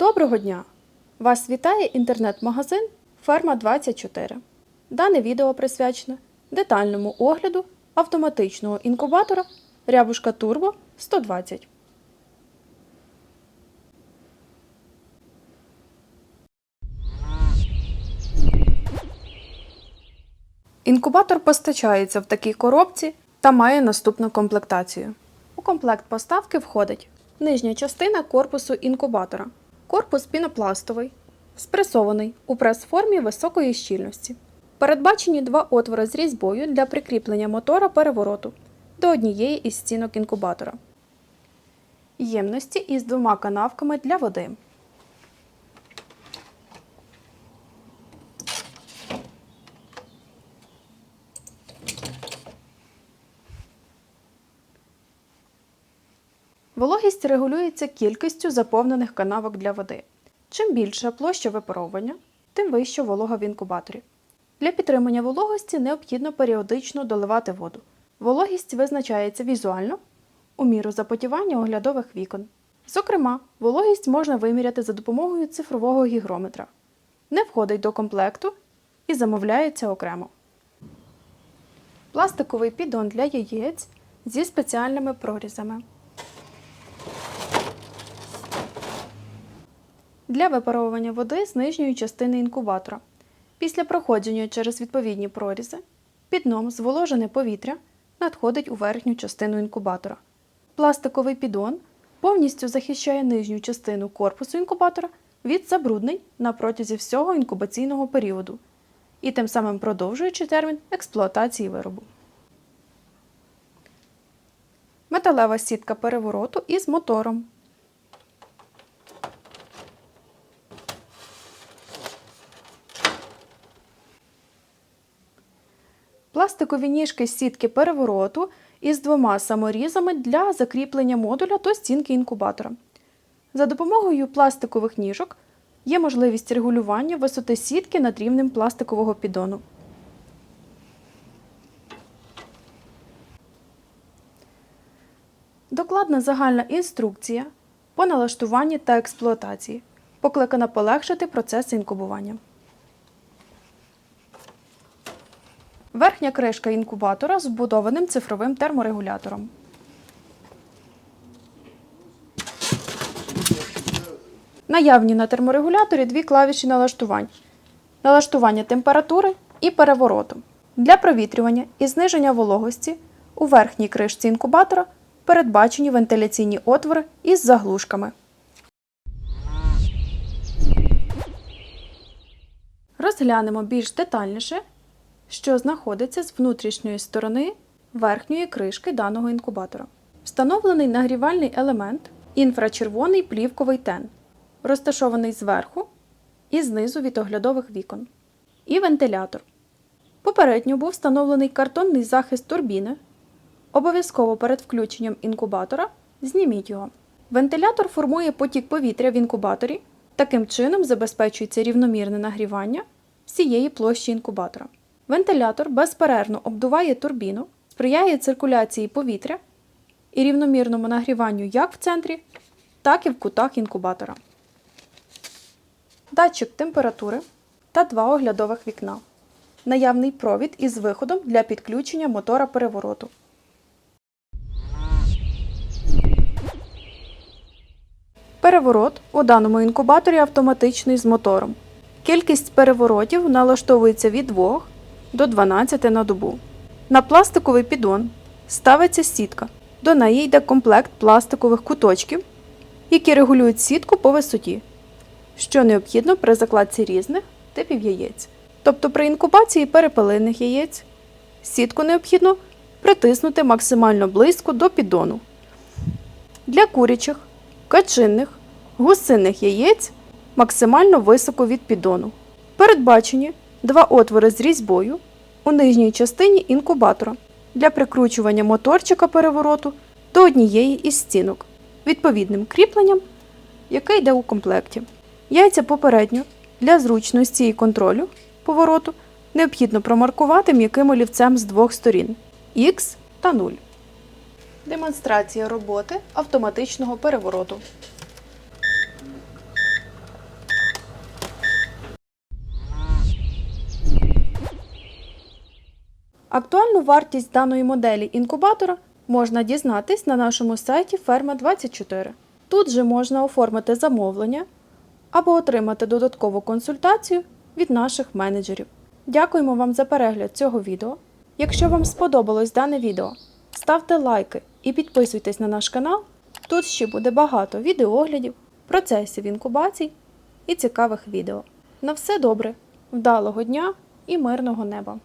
Доброго дня! Вас вітає інтернет-магазин Ферма 24. Дане відео присвячене детальному огляду автоматичного інкубатора Рябушка Турбо 120. Інкубатор постачається в такій коробці та має наступну комплектацію. У комплект поставки входить нижня частина корпусу інкубатора, корпус пінопластовий, спресований у прес-формі високої щільності. Передбачені два отвори з різьбою для прикріплення мотора перевороту до однієї із стінок інкубатора. Ємності із двома канавками для води. Вологість регулюється кількістю заповнених канавок для води. Чим більша площа випаровування, тим вища волога в інкубаторі. Для підтримання вологості необхідно періодично доливати воду. Вологість визначається візуально у міру запотівання оглядових вікон. Зокрема, вологість можна виміряти за допомогою цифрового гігрометра. Не входить до комплекту і замовляється окремо. Пластиковий піддон для яєць зі спеціальними прорізами. Для випаровування води з нижньої частини інкубатора. Після проходження через відповідні прорізи під дном зволожене повітря надходить у верхню частину інкубатора. Пластиковий піддон повністю захищає нижню частину корпусу інкубатора від забруднень на протязі всього інкубаційного періоду і тим самим продовжуючи термін експлуатації виробу. Металева сітка перевороту із мотором. Пластикові ніжки сітки перевороту із двома саморізами для закріплення модуля до стінки інкубатора. За допомогою пластикових ніжок є можливість регулювання висоти сітки над рівнем пластикового піддону. Докладна загальна інструкція по налаштуванні та експлуатації, покликана полегшити процес інкубування. Верхня кришка інкубатора з вбудованим цифровим терморегулятором. Наявні на терморегуляторі дві клавіші налаштувань: налаштування температури і перевороту. Для провітрювання і зниження вологості у верхній кришці інкубатора передбачені вентиляційні отвори із заглушками. Розглянемо більш детальніше що знаходиться з внутрішньої сторони верхньої кришки даного інкубатора. Встановлений нагрівальний елемент інфрачервоний плівковий тен, розташований зверху і знизу від оглядових вікон, і вентилятор. Попередньо був встановлений картонний захист турбіни. Обов'язково перед включенням інкубатора зніміть його. Вентилятор формує потік повітря в інкубаторі, таким чином забезпечується рівномірне нагрівання всієї площі інкубатора. Вентилятор безперервно обдуває турбіну, сприяє циркуляції повітря і рівномірному нагріванню як в центрі, так і в кутах інкубатора. Датчик температури та два оглядових вікна. Наявний провід із виходом для підключення мотора перевороту. Переворот у даному інкубаторі автоматичний з мотором. Кількість переворотів налаштовується від 2 до 12 на добу. На пластиковий піддон ставиться сітка. До неї йде комплект пластикових куточків, які регулюють сітку по висоті, що необхідно при закладці різних типів яєць. Тобто при інкубації перепелиних яєць сітку необхідно притиснути максимально близько до піддону. Для курячих, качинних, гусиних яєць максимально високо від піддону. Передбачені два отвори з різьбою у нижній частині інкубатора для прикручування моторчика перевороту до однієї із стінок відповідним кріпленням, яке йде у комплекті. Яйця попередньо для зручності і контролю повороту необхідно промаркувати м'яким олівцем з двох сторін Х та 0. Демонстрація роботи автоматичного перевороту. Актуальну вартість даної моделі інкубатора можна дізнатись на нашому сайті Ферма24. Тут же можна оформити замовлення або отримати додаткову консультацію від наших менеджерів. Дякуємо вам за перегляд цього відео. Якщо вам сподобалось дане відео, ставте лайки і підписуйтесь на наш канал. Тут ще буде багато відеоглядів, процесів інкубацій і цікавих відео. На все добре, вдалого дня і мирного неба!